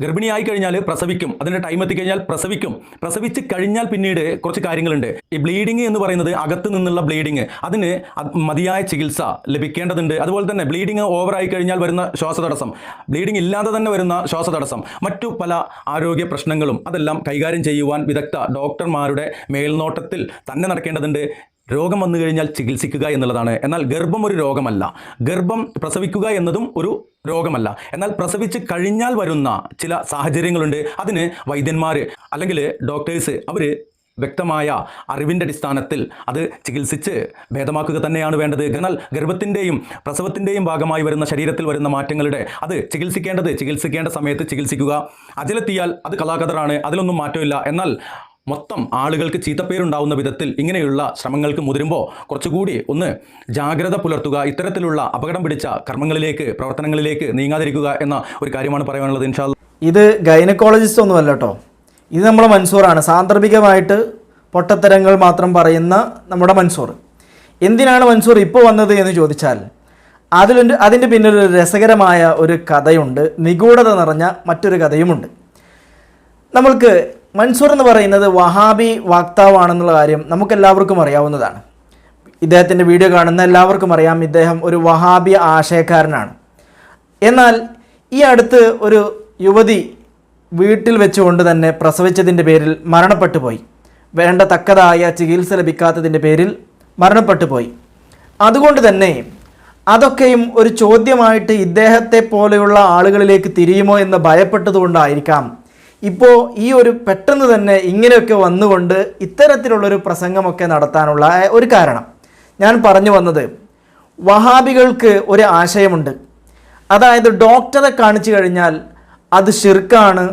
ഗർഭിണിയായി കഴിഞ്ഞാൽ പ്രസവിക്കും. അതിന്റെ ടൈം എത്തിക്കഴിഞ്ഞാൽ പ്രസവിക്കും. പ്രസവിച്ച് കഴിഞ്ഞാൽ പിന്നീട് കുറച്ച് കാര്യങ്ങളുണ്ട്. ഈ ബ്ലീഡിങ് എന്ന് പറയുന്നത് അകത്ത് നിന്നുള്ള ബ്ലീഡിങ് അതിന് അത് മതിയായ ചികിത്സ ലഭിക്കേണ്ടതുണ്ട്. അതുപോലെ തന്നെ ബ്ലീഡിങ് ഓവറായി കഴിഞ്ഞാൽ വരുന്ന ശ്വാസതടസ്സം. ബ്ലീഡിങ് ഇല്ലാതെ തന്നെ വരുന്ന ശ്വാസതടസ്സം. മറ്റു പല ആരോഗ്യ പ്രശ്നങ്ങളും അതെല്ലാം കൈകാര്യം ചെയ്യുവാൻ വിദഗ്ധ ഡോക്ടർമാരുടെ മേൽനോട്ടത്തിൽ തന്നെ നടക്കേണ്ടതുണ്ട്. രോഗം വന്നു കഴിഞ്ഞാൽ ചികിത്സിക്കുക എന്നുള്ളതാണ്. എന്നാൽ ഗർഭം ഒരു രോഗമല്ല. ഗർഭം പ്രസവിക്കുക എന്നതും ഒരു രോഗമല്ല. എന്നാൽ പ്രസവിച്ച് കഴിഞ്ഞാൽ വരുന്ന ചില സാഹചര്യങ്ങളുണ്ട്. അതിന് വൈദ്യന്മാർ അല്ലെങ്കിൽ ഡോക്ടേഴ്സ് അവർ വ്യക്തമായ അറിവിന്റെ അടിസ്ഥാനത്തിൽ അത് ചികിത്സിച്ച് ഭേദമാക്കുക തന്നെയാണ് വേണ്ടത്. എന്നാൽ ഗർഭത്തിന്റെയും പ്രസവത്തിന്റെയും ഭാഗമായി വരുന്ന ശരീരത്തിൽ വരുന്ന മാറ്റങ്ങളുടെ അത് ചികിത്സിക്കേണ്ടത് ചികിത്സിക്കേണ്ട സമയത്ത് ചികിത്സിക്കുക. അതിലെത്തിയാൽ അത് കലാകതറാണ്. അതിലൊന്നും മാറ്റമില്ല. എന്നാൽ മൊത്തം ആളുകൾക്ക് ചീത്തപ്പേരുണ്ടാവുന്ന വിധത്തിൽ ഇങ്ങനെയുള്ള ശ്രമങ്ങൾക്ക് മുതിരുമ്പോൾ കുറച്ചുകൂടി ഒന്ന് ജാഗ്രത പുലർത്തുക ഇത്തരത്തിലുള്ള അപകടം പിടിച്ച കർമ്മങ്ങളിലേക്ക് പ്രവർത്തനങ്ങളിലേക്ക് നീങ്ങാതിരിക്കുക എന്ന ഒരു കാര്യമാണ് പറയാനുള്ളത് ഇൻഷാ ഇത് ഗൈനക്കോളജിസ്റ്റ് ഒന്നുമല്ല കേട്ടോ. ഇത് നമ്മുടെ മൻസൂറാണ്. സാന്ദർഭികമായിട്ട് പൊട്ടത്തരങ്ങൾ മാത്രം പറയുന്ന നമ്മുടെ മൻസൂർ. എന്തിനാണ് മൻസൂർ ഇപ്പോൾ വന്നത് എന്ന് ചോദിച്ചാൽ അതിലൊരു അതിന്റെ പിന്നൊരു രസകരമായ ഒരു കഥയുണ്ട്. നിഗൂഢത നിറഞ്ഞ മറ്റൊരു കഥയുമുണ്ട്. നമ്മൾക്ക് മൻസൂർ എന്ന് പറയുന്നത് വഹാബി വാക്താവാണെന്നുള്ള കാര്യം നമുക്കെല്ലാവർക്കും അറിയാവുന്നതാണ്. ഇദ്ദേഹത്തിന്റെ വീഡിയോ കാണുന്ന എല്ലാവർക്കും അറിയാം ഇദ്ദേഹം ഒരു വഹാബി ആശയക്കാരനാണ്. എന്നാൽ ഈ അടുത്ത് ഒരു യുവതി വീട്ടിൽ വെച്ചുകൊണ്ട് തന്നെ പ്രസവിച്ചതിന്റെ പേരിൽ മരണപ്പെട്ടു പോയി. വേണ്ട തക്കതായ ചികിത്സ ലഭിക്കാത്തതിന്റെ പേരിൽ മരണപ്പെട്ടു പോയി. അതുകൊണ്ട് തന്നെ അതൊക്കെയും ഒരു ചോദ്യമായിട്ട് ഇദ്ദേഹത്തെ പോലെയുള്ള ആളുകളിലേക്ക് തിരിയുമോ എന്ന് ഭയപ്പെട്ടതുകൊണ്ടായിരിക്കാം ഇപ്പോൾ ഈ ഒരു പെട്ടെന്ന് തന്നെ ഇങ്ങനെയൊക്കെ വന്നുകൊണ്ട് ഇത്തരത്തിലുള്ളൊരു പ്രസംഗമൊക്കെ നടത്താനുള്ള ഒരു കാരണം. ഞാൻ പറഞ്ഞു വന്നത് വഹാബികൾക്ക് ഒരു ആശയമുണ്ട്. അതായത് ഡോക്ടറെ കാണിച്ചു കഴിഞ്ഞാൽ അത് ഷിർക്കാണ്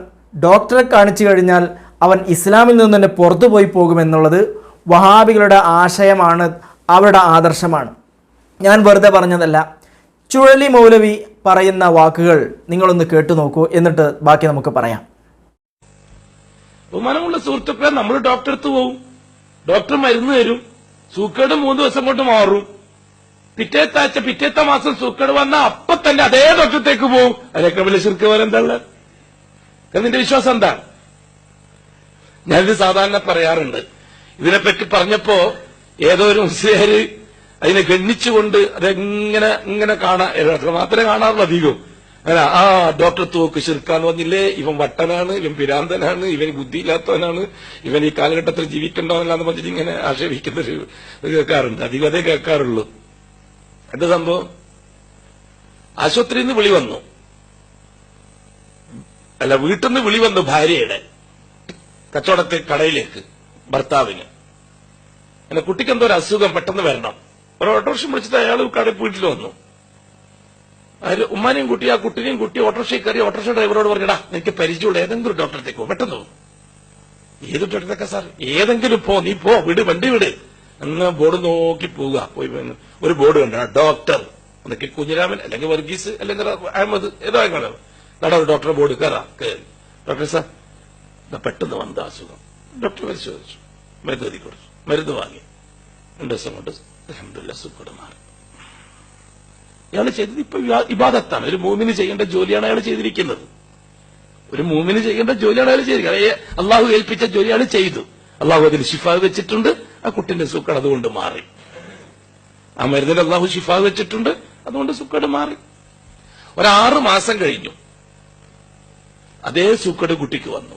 ഡോക്ടറെ കാണിച്ചു കഴിഞ്ഞാൽ അവൻ ഇസ്ലാമിൽ നിന്ന് തന്നെ പുറത്തു പോയി പോകുമെന്നുള്ളത് വഹാബികളുടെ ആശയമാണ് അവരുടെ ആദർശമാണ്. ഞാൻ വെറുതെ പറഞ്ഞതല്ല ചുഴലി മൗലവി പറയുന്ന വാക്കുകൾ നിങ്ങളൊന്ന് കേട്ടു നോക്കൂ എന്നിട്ട് ബാക്കി നമുക്ക് പറയാം. ബഹുമാനമുള്ള സുഹൃത്തുക്കളെ നമ്മൾ ഡോക്ടറെ അടുത്ത് പോവും. ഡോക്ടർ മരുന്ന് തരും. സൂക്കേട് മൂന്ന് ദിവസം കൊണ്ട് മാറും. പിറ്റേത്ത ആഴ്ച പിറ്റേത്ത മാസം സൂക്കേട് വന്ന അപ്പൊ തന്നെ അതേ ഡോക്ടറത്തേക്ക് പോവും. അതിനൊക്കെ വലിയ ശുക്ക് പോലെ എന്താ എന്നിന്റെ നിന്റെ വിശ്വാസം എന്താ ഞാനിത് സാധാരണ പറയാറുണ്ട്. ഇതിനെപ്പറ്റി പറഞ്ഞപ്പോ ഏതോ ഒരു മുസ്ലിയാര് അതിനെ ഗണ്ണിച്ചുകൊണ്ട് അതെങ്ങനെ ഇങ്ങനെ കാണാൻ മാത്രമേ കാണാറുള്ളൂ അധികവും അല്ല ആ ഡോക്ടർ തൂക്ക് ശിർക്കാന്ന് വന്നില്ലേ? ഇവൻ വട്ടനാണ് ഇവൻ പിരാന്തനാണ് ഇവൻ ബുദ്ധിയില്ലാത്തവനാണ് ഇവൻ ഈ കാലഘട്ടത്തിൽ ജീവിക്കണ്ടോന്നല്ലാന്ന് പറഞ്ഞിട്ട് ഇങ്ങനെ ആക്ഷേപിക്കുന്ന ഒരു ഇത് കേൾക്കാറുണ്ട്. അധികം അതേ കേൾക്കാറുള്ളൂ. എന്താ സംഭവം? ആശുപത്രിയിൽ നിന്ന് വിളി വന്നു. അല്ല വീട്ടിൽ നിന്ന് വിളി വന്നു ഭാര്യയുടെ കച്ചവടത്തെ കടയിലേക്ക് ഭർത്താവിന്. അല്ല കുട്ടിക്ക് എന്തോ ഒരു അസുഖം പെട്ടെന്ന് വരണം. ഒരു ഓട്ടോറിക്ഷം വിളിച്ചിട്ട് അയാൾ കടയിൽ വീട്ടിൽ വന്നു. അതിൽ ഉമ്മാനെയും കുട്ടി ആ കുട്ടിനെയും കുട്ടി ഓട്ടോറിക്ഷയിൽ കയറി ഓട്ടോറിക്ഷ ഡ്രൈവറോട് പറഞ്ഞടാ നിനക്ക് പരിചയമുള്ള ഏതെങ്കിലും ഡോക്ടറത്തേക്ക് പോ. പെട്ടെന്ന് ഏത് ഡോക്ടറത്തേക്കാ സാർ? ഏതെങ്കിലും പോ നീ പോ വിട് വണ്ടി വിട്. എന്ന് ബോർഡ് നോക്കി പോവുക. പോയി ഒരു ബോർഡ് കണ്ട ഡോക്ടർ എന്നൊക്കെ കുഞ്ഞിരാമൻ അല്ലെങ്കിൽ വർഗീസ് അല്ലെങ്കിൽ അഹമ്മദ് ഏതോ ആയിക്കോട്ടെ നട ഡോക്ടറെ ബോർഡ് കയറാ കയറി. ഡോക്ടർ സാർ പെട്ടെന്ന് വന്ന അസുഖം. ഡോക്ടർ പരിശോധിച്ചു. മരുന്ന് കൊടുത്തു. മരുന്ന് വാങ്ങി. രണ്ടു ദിവസം കൊണ്ട് അലഹമില്ല സുഖം മാറി. ഇയാൾ ചെയ്തത് ഇപ്പൊ ഇബാദത്താണ്. ഒരു മൂമിന് ചെയ്യേണ്ട ജോലിയാണ് അയാൾ ചെയ്തിരിക്കുന്നത്. ഒരു മൂമിന് ചെയ്യേണ്ട ജോലിയാണ് അയാൾ ചെയ്തിരിക്കുന്നത്. അള്ളാഹു ഏൽപ്പിച്ച ജോലി അയാൾ ചെയ്തു. അള്ളാഹു അതിന് ശിഫാവ് വെച്ചിട്ടുണ്ട്. ആ കുട്ടിന്റെ സുഖം അതുകൊണ്ട് മാറി. ആ മരുന്നിൽ അള്ളാഹു ഷിഫാ വെച്ചിട്ടുണ്ട്. അതുകൊണ്ട് സുക്കട് മാറി. ഒരാറ് മാസം കഴിഞ്ഞു. അതേ സുക്കട് കുട്ടിക്ക് വന്നു.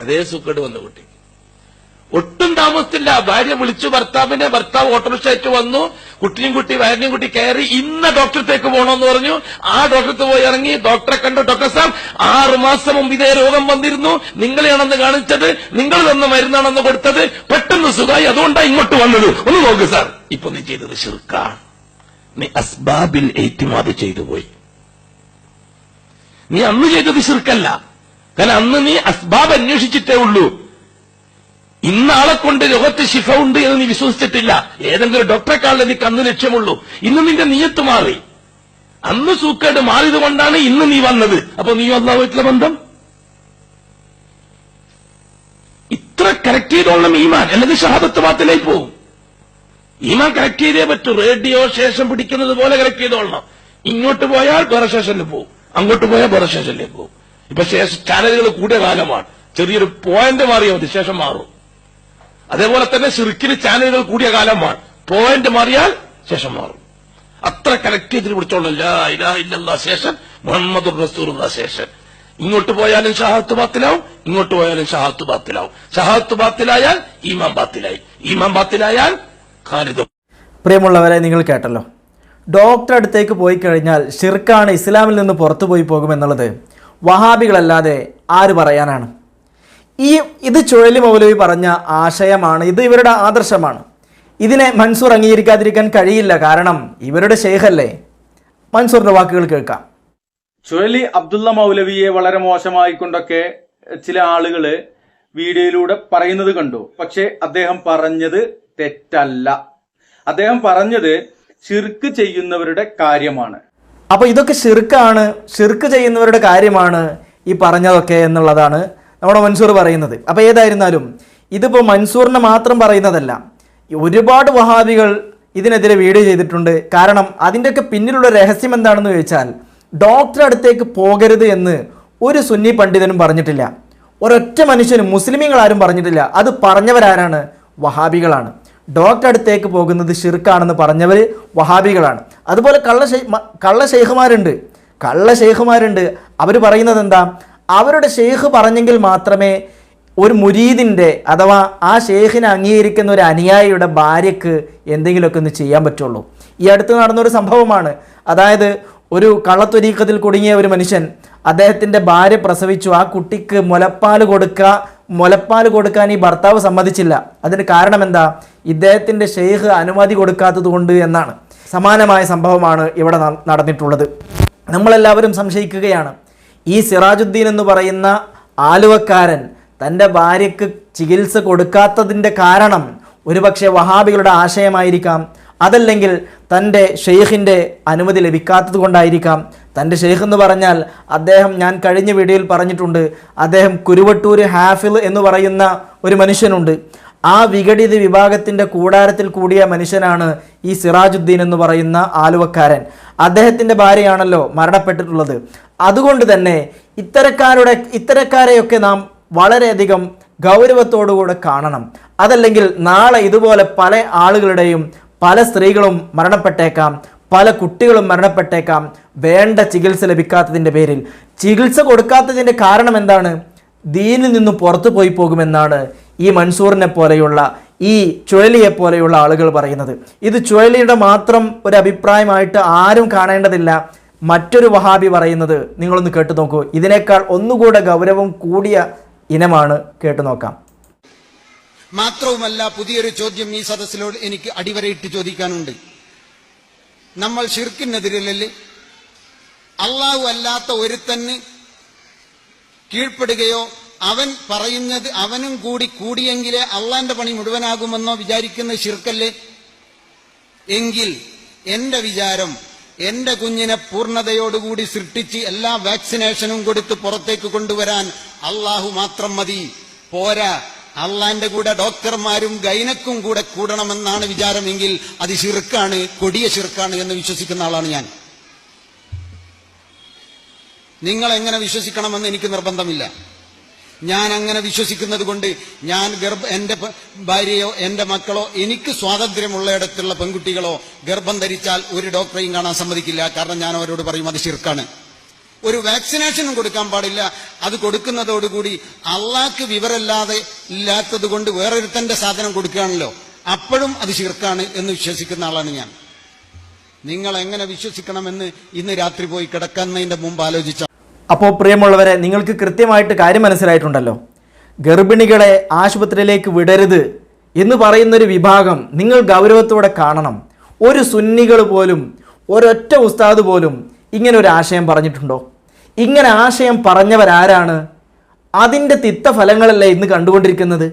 അതേ സുക്കട് വന്നു കുട്ടിക്ക് ഒട്ടും താമസത്തില്ല ഭാര്യ വിളിച്ചു ഭർത്താവിനെ ഭർത്താവ് ഓട്ടോറിക്ഷ വന്നു. കുട്ടിയും കുട്ടി ഭാര്യയും കുട്ടി കയറി ഇന്ന ഡോക്ടറത്തേക്ക് പോകണമെന്ന് പറഞ്ഞു. ആ ഡോക്ടറത്ത് പോയി ഇറങ്ങി ഡോക്ടറെ കണ്ടു. ഡോക്ടർ സാബ് ആറു മാസം മുമ്പ് ഇതേ രോഗം വന്നിരുന്നു. നിങ്ങളെയാണെന്ന് കാണിച്ചത്. നിങ്ങൾ തന്ന മരുന്നാണെന്ന് കൊടുത്തത്. പെട്ടെന്ന് സുഖമായി. അതുകൊണ്ടാണ് ഇങ്ങോട്ട് വന്നത്. ഒന്ന് നോക്ക് സാർ. ഇപ്പൊ നീ ചെയ്തത് ശിർക്കാണ്. നീ അസ്ബാബിൽ ഏറ്റുമാതി ചെയ്തു പോയി. നീ അന്ന് ചെയ്തത് ശിർക്കല്ല. കാരണം അന്ന് നീ അസ്ബാബ് അന്വേഷിച്ചിട്ടേ ഉള്ളൂ. ഇന്നാളെ കൊണ്ട് രോഗത്ത് ശിഫ ഉണ്ട് എന്ന് നീ വിശ്വസിച്ചിട്ടില്ല. ഏതെങ്കിലും ഡോക്ടറെ കാണാൻ നീ കന്ന് ലക്ഷ്യമുള്ളൂ. ഇന്ന് നിന്റെ നീയത്ത് മാറി. അന്ന് സൂക്കേട് മാറിയത് കൊണ്ടാണ് ഇന്ന് നീ വന്നത്. അപ്പൊ നീ അള്ളാഹുമായിട്ടുള്ള ബന്ധം? ഇത്ര കറക്റ്റ് ചെയ്തോളണം ഈമാൻ. അല്ലെങ്കിൽ ഷഹാദത്ത് മാത്തിലേക്ക് പോവും. ഈമാൻ കറക്റ്റ് ചെയ്തേ പറ്റൂ. റേഡിയോ ശേഷം പിടിക്കുന്നത് പോലെ കറക്റ്റ് ചെയ്തോളണം. ഇങ്ങോട്ട് പോയാൽ വേറെ സ്റ്റേഷനിൽ പോവും. അങ്ങോട്ട് പോയാൽ വേറെ സ്റ്റേഷനിലേക്ക് പോവും. ഇപ്പൊ ചാനലുകൾ കൂടിയ കാലമാണ്. ചെറിയൊരു പോയിന്റ് മാറിയാൽ മതി. ശേഷം മാറും. അതേപോലെ തന്നെ ഷിർക്കിന് ചാനലുകൾ കൂടിയ കാലമാണ് പോയിന്റ് മാറിയാൽ ശേഷം മാറും. അത്ര കറക്റ്റ് ചെയ്തിട്ട് പിടിച്ചോളല്ല ശേഷൻ മുഹമ്മദ് റസൂറുള്ള ശേഷൻ ഇങ്ങോട്ട് പോയാലും ഷഹാത്ത് ബാത്തിലാവും ഇങ്ങോട്ട് പോയാലും ഷഹാത്ത് ബാത്തിലാവും. ഷഹാത്ത് ബാത്തിലായാൽ ഈമാം ബാത്തിലായി. ഈമാം ബാത്തിലായാൽ ഖാലിദും പ്രിയമുള്ളവരെ നിങ്ങൾ കേട്ടല്ലോ. ഡോക്ടർ അടുത്തേക്ക് പോയി കഴിഞ്ഞാൽ ഷിർക്കാണ് ഇസ്ലാമിൽ നിന്ന് പുറത്തു പോയി പോകുമെന്നുള്ളത് വഹാബികളല്ലാതെ ആര് പറയാനാണ്? ഈ ഇത് ചുഴലി മൗലവി പറഞ്ഞ ആശയമാണ്. ഇത് ഇവരുടെ ആദർശമാണ്. ഇതിനെ മൻസൂർ അംഗീകരിക്കാതിരിക്കാൻ കഴിയില്ല. കാരണം ഇവരുടെ ഷെയ്ഖല്ലേ മൻസൂറിന്റെ വാക്കുകൾ കേൾക്കാം. ചുഴലി അബ്ദുള്ള മൗലവിയെ വളരെ മോശമായി കൊണ്ടൊക്കെ ചില ആളുകൾ വീഡിയോയിലൂടെ പറയുന്നത് കണ്ടു. പക്ഷേ അദ്ദേഹം പറഞ്ഞത് തെറ്റല്ല. അദ്ദേഹം പറഞ്ഞത് ചിർക്ക് ചെയ്യുന്നവരുടെ കാര്യമാണ്. അപ്പൊ ഇതൊക്കെ ഷിർക്കാണ് ഷിർക്ക് ചെയ്യുന്നവരുടെ കാര്യമാണ് ഈ പറഞ്ഞതൊക്കെ എന്നുള്ളതാണ്. നമ്മുടെ മൻസൂർ പറയുന്നത്. അപ്പോൾ ഏതായിരുന്നാലും ഇതിപ്പോൾ മൻസൂറിനെ മാത്രം പറയുന്നതല്ല ഒരുപാട് വഹാബികൾ ഇതിനെതിരെ വീഡിയോ ചെയ്തിട്ടുണ്ട്. കാരണം അതിന്റെയൊക്കെ പിന്നിലുള്ള രഹസ്യം എന്താണെന്ന് ചോദിച്ചാൽ ഡോക്ടർ അടുത്തേക്ക് പോകരുത് എന്ന് ഒരു സുന്നി പണ്ഡിതനും പറഞ്ഞിട്ടില്ല. ഒരൊറ്റ മനുഷ്യനും മുസ്ലിമീങ്ങൾ ആരും പറഞ്ഞിട്ടില്ല. അത് പറഞ്ഞവരാരാണ്? വഹാബികളാണ്. ഡോക്ടർ അടുത്തേക്ക് പോകുന്നത് ഷിർക്കാണെന്ന് പറഞ്ഞവർ വഹാബികളാണ്. അതുപോലെ കള്ള കള്ള ഷെയ്ഖുമാരുണ്ട് കള്ള ഷെയ്ഖുമാരുണ്ട് അവർ പറയുന്നത് എന്താ? അവരുടെ ഷെയ്ഖ് പറഞ്ഞെങ്കിൽ മാത്രമേ ഒരു മുരീദിന്റെ അഥവാ ആ ഷെയ്ഖിനെ അംഗീകരിക്കുന്ന ഒരു അനുയായിയുടെ ഭാര്യയ്ക്ക് എന്തെങ്കിലുമൊക്കെ ഒന്ന് ചെയ്യാൻ പറ്റുള്ളൂ. ഈ അടുത്ത് നടന്നൊരു സംഭവമാണ്. അതായത് ഒരു കള്ളത്തൊരീക്കത്തിൽ കുടുങ്ങിയ ഒരു മനുഷ്യൻ അദ്ദേഹത്തിന്റെ ഭാര്യ പ്രസവിച്ചു. ആ കുട്ടിക്ക് മുലപ്പാൽ കൊടുക്കുക മുലപ്പാൽ കൊടുക്കാൻ ഈ ഭർത്താവ് സമ്മതിച്ചില്ല. അതിന് കാരണം എന്താ? ഇദ്ദേഹത്തിന്റെ ഷെയ്ഖ് അനുമതി കൊടുക്കാത്തത് കൊണ്ട് എന്നാണ്. സമാനമായ സംഭവമാണ് ഇവിടെ നടന്നിട്ടുള്ളത്. നമ്മളെല്ലാവരും സംശയിക്കുകയാണ്. ഈ സിറാജുദ്ദീൻ എന്ന് പറയുന്ന ആലുവക്കാരൻ തന്റെ ഭാര്യയ്ക്ക് ചികിത്സ കൊടുക്കാത്തതിന്റെ കാരണം ഒരുപക്ഷെ വഹാബികളുടെ ആശയമായിരിക്കാം. അതല്ലെങ്കിൽ തന്റെ ഷെയ്ഖിന്റെ അനുമതി ലഭിക്കാത്തത് കൊണ്ടായിരിക്കാം. തന്റെ ഷെയ്ഖ് എന്ന് പറഞ്ഞാൽ അദ്ദേഹം ഞാൻ കഴിഞ്ഞ വീഡിയോയിൽ പറഞ്ഞിട്ടുണ്ട്. അദ്ദേഹം കുരുവട്ടൂർ ഹാഫിൽ എന്ന് പറയുന്ന ഒരു മനുഷ്യനുണ്ട്. ആ വിഘടിത വിഭാഗത്തിന്റെ കൂടാരത്തിൽ കൂടിയ മനുഷ്യനാണ് ഈ സിറാജുദ്ദീൻ എന്ന് പറയുന്ന ആലുവക്കാരൻ. അദ്ദേഹത്തിന്റെ ഭാര്യയാണല്ലോ മരണപ്പെട്ടിട്ടുള്ളത്. അതുകൊണ്ട് തന്നെ ഇത്തരക്കാരുടെ ഇത്തരക്കാരെയൊക്കെ നാം വളരെയധികം ഗൗരവത്തോടുകൂടെ കാണണം. അതല്ലെങ്കിൽ നാളെ ഇതുപോലെ പല ആളുകളുടെയും പല സ്ത്രീകളും മരണപ്പെട്ടേക്കാം പല കുട്ടികളും മരണപ്പെട്ടേക്കാം. വേണ്ട ചികിത്സ ലഭിക്കാത്തതിന്റെ പേരിൽ. ചികിത്സ കൊടുക്കാത്തതിന്റെ കാരണം എന്താണ്? ദീനിൽ നിന്നും പുറത്തു പോയി പോകുമെന്നാണ് ഈ മൻസൂറിനെ പോലെയുള്ള ഈ ചുഴലിയെ പോലെയുള്ള ആളുകൾ പറയുന്നത്. ഇത് ചുഴലിയുടെ മാത്രം ഒരു അഭിപ്രായമായിട്ട് ആരും കാണേണ്ടതില്ല. മറ്റൊരു വഹാബി പറയുന്നത് നിങ്ങളൊന്ന് കേട്ടു നോക്കൂ. ഇതിനേക്കാൾ ഒന്നുകൂടെ ഗൗരവം കൂടിയ ഇനമാണ് കേട്ടു നോക്കാം. മാത്രവുമല്ല പുതിയൊരു ചോദ്യം ഈ സദസ്സിലോട് എനിക്ക് അടിവരയിട്ട് ചോദിക്കാനുണ്ട്. നമ്മൾ ഷിർക്കിനെതിരല്ലേ അള്ളാഹു അല്ലാത്ത ഒരുത്തന് കീഴ്പ്പെടുകയോ അവൻ പറയുന്നത് അവനും കൂടി കൂടിയെങ്കിലേ അള്ളാന്റെ പണി മുഴുവനാകുമെന്നോ വിചാരിക്കുന്ന ശിർക്കല്ലേ. എങ്കിൽ എന്റെ വിചാരം എന്റെ കുഞ്ഞിനെ പൂർണതയോടുകൂടി സൃഷ്ടിച്ച് എല്ലാ വാക്സിനേഷനും കൊടുത്ത് പുറത്തേക്ക് കൊണ്ടുവരാൻ അള്ളാഹു മാത്രം മതി. പോരാ അള്ളാന്റെ കൂടെ ഡോക്ടർമാരും ഗൈനക്കും കൂടെ കൂടണമെന്നാണ് വിചാരമെങ്കിൽ അത് ശിർക്കാണ് കൊടിയ ശിർക്കാണ് എന്ന് വിശ്വസിക്കുന്ന ആളാണ് ഞാൻ. നിങ്ങൾ എങ്ങനെ വിശ്വസിക്കണമെന്ന് എനിക്ക് നിർബന്ധമില്ല. ഞാൻ അങ്ങനെ വിശ്വസിക്കുന്നത് കൊണ്ട് ഞാൻ ഗർഭ എന്റെ ഭാര്യയോ എന്റെ മക്കളോ എനിക്ക് സ്വാതന്ത്ര്യമുള്ളയിടത്തുള്ള പെൺകുട്ടികളോ ഗർഭം ധരിച്ചാൽ ഒരു ഡോക്ടറെയും കാണാൻ സമ്മതിക്കില്ല. കാരണം ഞാൻ അവരോട് പറയും അത് ശിർക്കാണ്. ഒരു വാക്സിനേഷനും കൊടുക്കാൻ പാടില്ല. അത് കൊടുക്കുന്നതോടുകൂടി അള്ളാക്ക് വിവരല്ലാതെ ഇല്ലാത്തത് കൊണ്ട് വേറൊരുത്തന്റെ സാധനം കൊടുക്കുകയാണല്ലോ. അപ്പോഴും അത് ശിർക്കാണ് എന്ന് വിശ്വസിക്കുന്ന ആളാണ് ഞാൻ. നിങ്ങൾ എങ്ങനെ വിശ്വസിക്കണമെന്ന് ഇന്ന് രാത്രി പോയി കിടക്കുന്നതിന്റെ മുമ്പ് ആലോചിച്ച അപ്പോൾ പ്രിയമുള്ളവരെ നിങ്ങൾക്ക് കൃത്യമായിട്ട് കാര്യം മനസ്സിലായിട്ടുണ്ടല്ലോ. ഗർഭിണികളെ ആശുപത്രിയിലേക്ക് വിടരുത് എന്ന് പറയുന്നൊരു വിഭാഗം നിങ്ങൾ ഗൗരവത്തോടെ കാണണം. ഒരു സുന്നികൾ പോലും ഒരൊറ്റ ഉസ്താദ് പോലും ഇങ്ങനെ ഒരു ആശയം പറഞ്ഞിട്ടുണ്ടോ? ഇങ്ങനെ ആശയം പറഞ്ഞവരാരാണ്? അതിന്റെ തിത്ത ഫലങ്ങളല്ലേ ഇന്ന് കണ്ടുകൊണ്ടിരിക്കുന്നത്?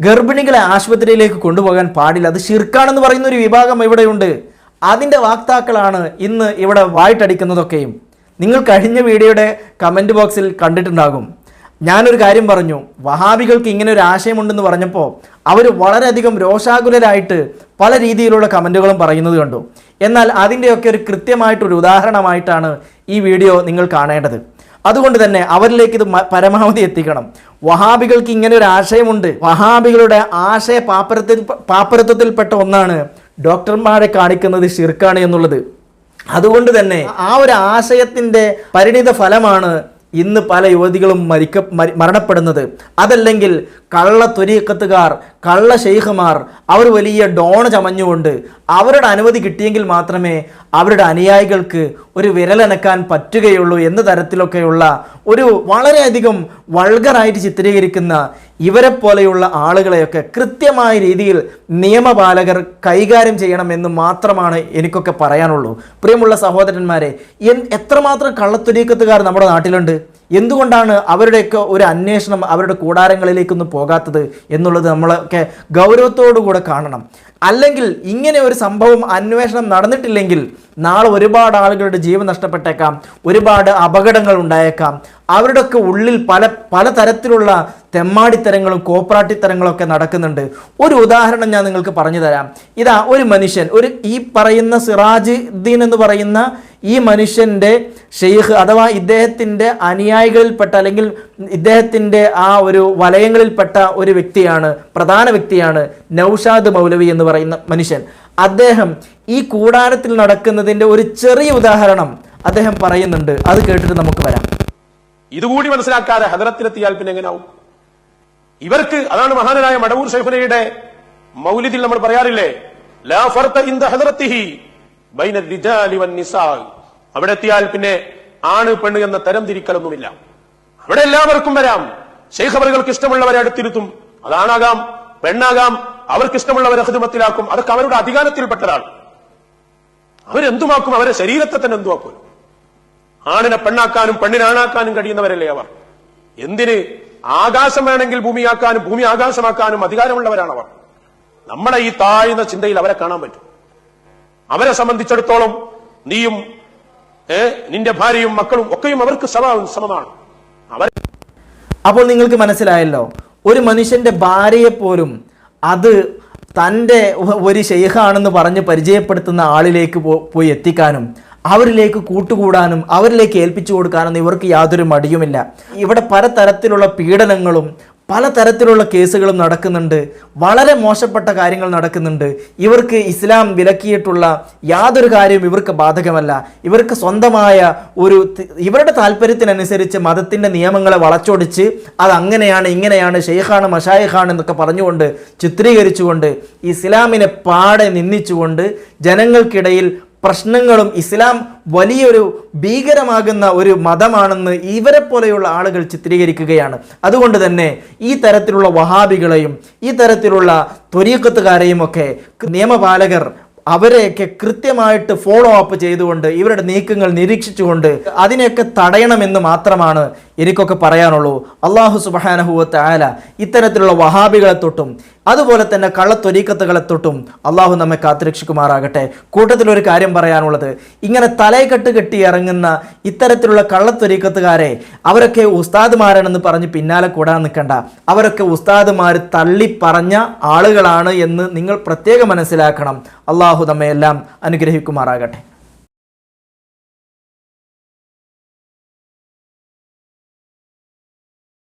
ഗർഭിണികളെ ആശുപത്രിയിലേക്ക് കൊണ്ടുപോകാൻ പാടില്ല. അത് ശിർക്കാണെന്ന് പറയുന്ന ഒരു വിഭാഗം ഇവിടെയുണ്ട്. അതിന്റെ വാക്താക്കളാണ് ഇന്ന് ഇവിടെ വായിട്ടടിക്കുന്നതൊക്കെയും. നിങ്ങൾ കഴിഞ്ഞ വീഡിയോയുടെ കമന്റ് ബോക്സിൽ കണ്ടിട്ടുണ്ടാകും. ഞാനൊരു കാര്യം പറഞ്ഞു. വഹാബികൾക്ക് ഇങ്ങനെ ഒരു ആശയമുണ്ടെന്ന് പറഞ്ഞപ്പോൾ അവർ വളരെയധികം രോഷാകുലരായിട്ട് പല രീതിയിലുള്ള കമന്റുകളും പറയുന്നത് കണ്ടു. എന്നാൽ അതിന്റെയൊക്കെ ഒരു കൃത്യമായിട്ടൊരു ഉദാഹരണമായിട്ടാണ് ഈ വീഡിയോ നിങ്ങൾ കാണേണ്ടത്. അതുകൊണ്ട് തന്നെ അവരിലേക്ക് ഇത് പരമാവധി എത്തിക്കണം. വഹാബികൾക്ക് ഇങ്ങനെ ഒരു ആശയമുണ്ട്. വഹാബികളുടെ ആശയ പാപ്പരത്തിൽ പാപ്പരത്വത്തിൽപ്പെട്ട ഒന്നാണ് ഡോക്ടർമാരെ കാണിക്കുന്നത് ഷിർക്കാണ് എന്നുള്ളത്. അതുകൊണ്ട് തന്നെ ആ ഒരു ആശയത്തിന്റെ പരിണിത ഫലമാണ് ഇന്ന് പല യുവതികളും മരിക്ക മരി- മരണപ്പെടുന്നത്. അതല്ലെങ്കിൽ കള്ള ത്വരീക്കത്തുകാർ കള്ള ഷെയ്ഖുമാർ അവർ വലിയ ഡോൺ ചമഞ്ഞുകൊണ്ട് അവരുടെ അനുമതി കിട്ടിയെങ്കിൽ മാത്രമേ അവരുടെ അനുയായികൾക്ക് ഒരു വിരലനക്കാൻ പറ്റുകയുള്ളൂ എന്ന തരത്തിലൊക്കെയുള്ള ഒരു വളരെയധികം വൾഗറായിട്ട് ചിത്രീകരിക്കുന്ന ഇവരെ പോലെയുള്ള ആളുകളെയൊക്കെ കൃത്യമായ രീതിയിൽ നിയമപാലകർ കൈകാര്യം ചെയ്യണമെന്ന് മാത്രമാണ് എനിക്കൊക്കെ പറയാനുള്ളൂ. പ്രിയമുള്ള സഹോദരന്മാരെ എത്രമാത്രം കള്ളത്തുരീക്കത്തുകാർ നമ്മുടെ നാട്ടിലുണ്ട്? എന്തുകൊണ്ടാണ് അവരുടെയൊക്കെ ഒരു അന്വേഷണം അവരുടെ കൂടാരങ്ങളിലേക്കൊന്നും പോകാത്തത് എന്നുള്ളത് നമ്മളൊക്കെ ഗൗരവത്തോടു കൂടെ കാണണം. അല്ലെങ്കിൽ ഇങ്ങനെ ഒരു സംഭവം അന്വേഷണം നടന്നിട്ടില്ലെങ്കിൽ നാളെ ഒരുപാട് ആളുകളുടെ ജീവൻ നഷ്ടപ്പെട്ടേക്കാം. ഒരുപാട് അപകടങ്ങൾ ഉണ്ടായേക്കാം. അവരുടെയൊക്കെ ഉള്ളിൽ പല പലതരത്തിലുള്ള തെമ്മാടിത്തരങ്ങളും കോപ്രാട്ടിത്തരങ്ങളും ഒക്കെ നടക്കുന്നുണ്ട്. ഒരു ഉദാഹരണം ഞാൻ നിങ്ങൾക്ക് പറഞ്ഞു തരാം ഇതാ ഒരു മനുഷ്യൻ ഒരു ഈ പറയുന്ന സിറാജ് ദീൻ എന്ന് പറയുന്ന ഈ മനുഷ്യന്റെ ഷെയ്ഖ് അഥവാ ഇദ്ദേഹത്തിന്റെ അനുയായികളിൽപ്പെട്ട അല്ലെങ്കിൽ ഇദ്ദേഹത്തിന്റെ ആ ഒരു വലയങ്ങളിൽപ്പെട്ട ഒരു വ്യക്തിയാണ് പ്രധാന വ്യക്തിയാണ് നൌഷാദ് മൗലവി എന്ന് പറയുന്ന മനുഷ്യൻ. അദ്ദേഹം ഈ കൂടാരത്തിൽ നടക്കുന്നതിന്റെ ഒരു ചെറിയ ഉദാഹരണം അദ്ദേഹം പറയുന്നുണ്ട്. അത് കേട്ടിട്ട് നമുക്ക് വരാം. ഇതുകൂടി മനസ്സിലാക്കാതെ ഹദറത്തിലെത്തിയാൽ പിന്നെ എങ്ങനെയാവും ഇവർക്ക് അതാണ് മഹാനായ മടവൂർ ഷെഫനയുടെ മൗലിദിൽ നമ്മൾ പറയാറില്ലേ ലാ ഇൻ അവിടെ എത്തിയാൽ പിന്നെ ആണ് പെണ്ണ് എന്ന തരം തിരിക്കലൊന്നുമില്ല. അവിടെ എല്ലാവർക്കും വരാം. അവർക്ക് ഇഷ്ടമുള്ളവരെ അടുത്തിരുത്തും. അതാണാകാം പെണ്ണാകാം അവർക്ക് ഇഷ്ടമുള്ളവരെ ഹൃദമത്തിലാക്കും അതൊക്കെ അവരുടെ അധികാരത്തിൽപ്പെട്ടതാണ്. അവരെന്തുമാക്കും? അവരെ ശരീരത്തെ തന്നെ എന്തുമാക്കും ആണിനെ പെണ്ണാക്കാനും പെണ്ണിനെ ആണാക്കാനും കഴിയുന്നവരല്ലേ അവർ? എന്തിന് ആകാശം വേണമെങ്കിൽ ഭൂമിയാക്കാനും ഭൂമി ആകാശമാക്കാനും അധികാരമുള്ളവരാണ് അവർ? നമ്മുടെ ഈ താഴ്ന്ന ചിന്തയിൽ അവരെ കാണാൻ പറ്റും. അവരെ സംബന്ധിച്ചിടത്തോളം നീയും നിന്റെ ഭാര്യയും മക്കളും ഒക്കെയും അവർക്ക് സമ സമമാണ്. അവർ അപ്പോൾ നിങ്ങൾക്ക് മനസ്സിലായല്ലോ ഒരു മനുഷ്യന്റെ ഭാര്യയെ പോലും അത് തന്റെ ഒരു ഷെയ്ഖാണെന്ന് പറഞ്ഞ് പരിചയപ്പെടുത്തുന്ന ആളിലേക്ക് പോയി എത്തിക്കാനും അവരിലേക്ക് കൂട്ടുകൂടാനും അവരിലേക്ക് ഏൽപ്പിച്ചു കൊടുക്കാനൊന്നും ഇവർക്ക് യാതൊരു മടിയുമില്ല. ഇവിടെ പലതരത്തിലുള്ള പീഡനങ്ങളും പലതരത്തിലുള്ള കേസുകളും നടക്കുന്നുണ്ട്. വളരെ മോശപ്പെട്ട കാര്യങ്ങൾ നടക്കുന്നുണ്ട്. ഇവർക്ക് ഇസ്ലാം വിലക്കിയിട്ടുള്ള യാതൊരു കാര്യവും ഇവർക്ക് ബാധകമല്ല. ഇവർക്ക് സ്വന്തമായ ഒരു ഇവരുടെ താല്പര്യത്തിനനുസരിച്ച് മതത്തിന്റെ നിയമങ്ങളെ വളച്ചൊടിച്ച് അത് അങ്ങനെയാണ് ഇങ്ങനെയാണ് ഷെയ്ഖാണ് മഷായിഖാണ് എന്നൊക്കെ പറഞ്ഞുകൊണ്ട് ചിത്രീകരിച്ചുകൊണ്ട് ഇസ്ലാമിനെ പാടെ നിന്ദിച്ചുകൊണ്ട് ജനങ്ങൾക്കിടയിൽ പ്രശ്നങ്ങളും ഇസ്ലാം വലിയൊരു ഭീകരമാകുന്ന ഒരു മതമാണെന്ന് ഇവരെ പോലെയുള്ള ആളുകൾ ചിത്രീകരിക്കുകയാണ്. അതുകൊണ്ട് തന്നെ ഈ തരത്തിലുള്ള വഹാബികളെയും ഈ തരത്തിലുള്ള ത്വരീക്കത്തുകാരെയും ഒക്കെ നിയമപാലകർ അവരെയൊക്കെ കൃത്യമായിട്ട് ഫോളോ അപ്പ് ചെയ്തുകൊണ്ട് ഇവരുടെ നീക്കങ്ങൾ നിരീക്ഷിച്ചുകൊണ്ട് അതിനെയൊക്കെ തടയണമെന്ന് മാത്രമാണ് എനിക്കൊക്കെ പറയാനുള്ളൂ. അള്ളാഹു സുബാനഹുവത്ത് ആല ഇത്തരത്തിലുള്ള വഹാബികളെ തൊട്ടും അതുപോലെ തന്നെ കള്ളത്തൊരീക്കത്തുകളെ തൊട്ടും അള്ളാഹു നമ്മെ കാത്തുരക്ഷിക്കുമാറാകട്ടെ. കൂട്ടത്തിലൊരു കാര്യം പറയാനുള്ളത്. ഇങ്ങനെ തലയെക്കെട്ട് കെട്ടി ഇറങ്ങുന്ന ഇത്തരത്തിലുള്ള കള്ളത്തൊരീക്കത്തുകാരെ അവരൊക്കെ ഉസ്താദ്മാരാണെന്ന് പറഞ്ഞ് പിന്നാലെ കൂടാൻ നിൽക്കണ്ട. അവരൊക്കെ ഉസ്താദ്മാർ തള്ളി പറഞ്ഞ ആളുകളാണ് എന്ന് നിങ്ങൾ പ്രത്യേകം മനസ്സിലാക്കണം. അള്ളാഹു നമ്മയെല്ലാം അനുഗ്രഹിക്കുമാറാകട്ടെ.